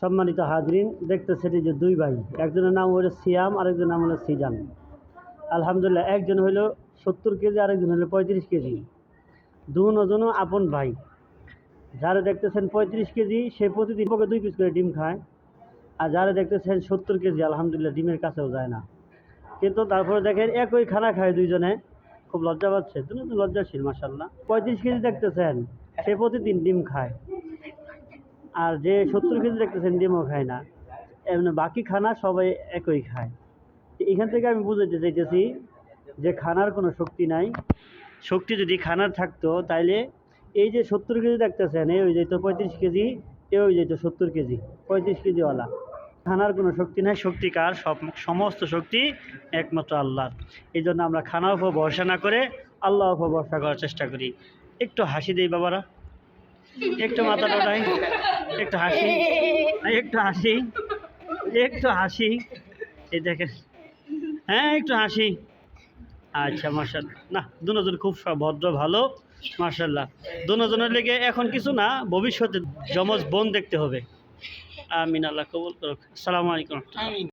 সম্মানিত হাজরিন, দেখতেছেন এই যে দুই ভাই। একজনের নাম হলো সিয়াম, আরেকজনের নাম হলো সিজান। আলহামদুলিল্লাহ, একজন হলো সত্তর কেজি, আরেকজন হলো পঁয়ত্রিশ কেজি। দুজনও আপন ভাই। যারা দেখতেছেন পঁয়ত্রিশ কেজি, সে প্রতিদিন পক্ষে দুই পিস করে ডিম খায়। আর যারা দেখতেছেন সত্তর কেজি, আলহামদুলিল্লাহ, ডিমের কাছেও যায় না। কিন্তু তারপরে দেখেন একই খানা খায় দুইজনে। খুব লজ্জা পাচ্ছে। দুজন লজ্জাশীল মাসাল্লাহ পঁয়ত্রিশ কেজি দেখতেছেন, সে প্রতিদিন ডিম খায়। আর যে সত্তর কেজি দেখতেছেন ডিমও খায় না। এমনি বাকি খানা সবাই একই খায়। এখান থেকে আমি বুঝাতে চাইতেছি যে খানার কোনো শক্তি নাই। শক্তি যদি খানার থাকতো, তাইলে এই যে সত্তর কেজি দেখতেছেন, এই ওই যেত পঁয়ত্রিশ কেজি, এ ওই যেত সত্তর কেজি, পঁয়ত্রিশ কেজিওয়ালা খানার কোনো শক্তি নাই। শক্তি কার? সব, সমস্ত শক্তি একমাত্র আল্লাহর। এই জন্য আমরা খানার উপর ভরসা না করে আল্লাহর উপর ভরসা করার চেষ্টা করি। একটু হাসি দেই বাবারা। একটু মাথা ওঠাই একটু হাসি। একটু হাসি। একটু হাসি। এই দেখেন। হ্যাঁ একটু হাসি। আচ্ছা মার্শাল্লাহ না, দুজন খুব ভদ্র, ভালো। মার্শাল্লাহ দুজনের লেগে এখন কিছু না, ভবিষ্যতে জমজ বোন দেখতে হবে। আমিন, আল্লাহ কবুল করুক। আলাইকুম।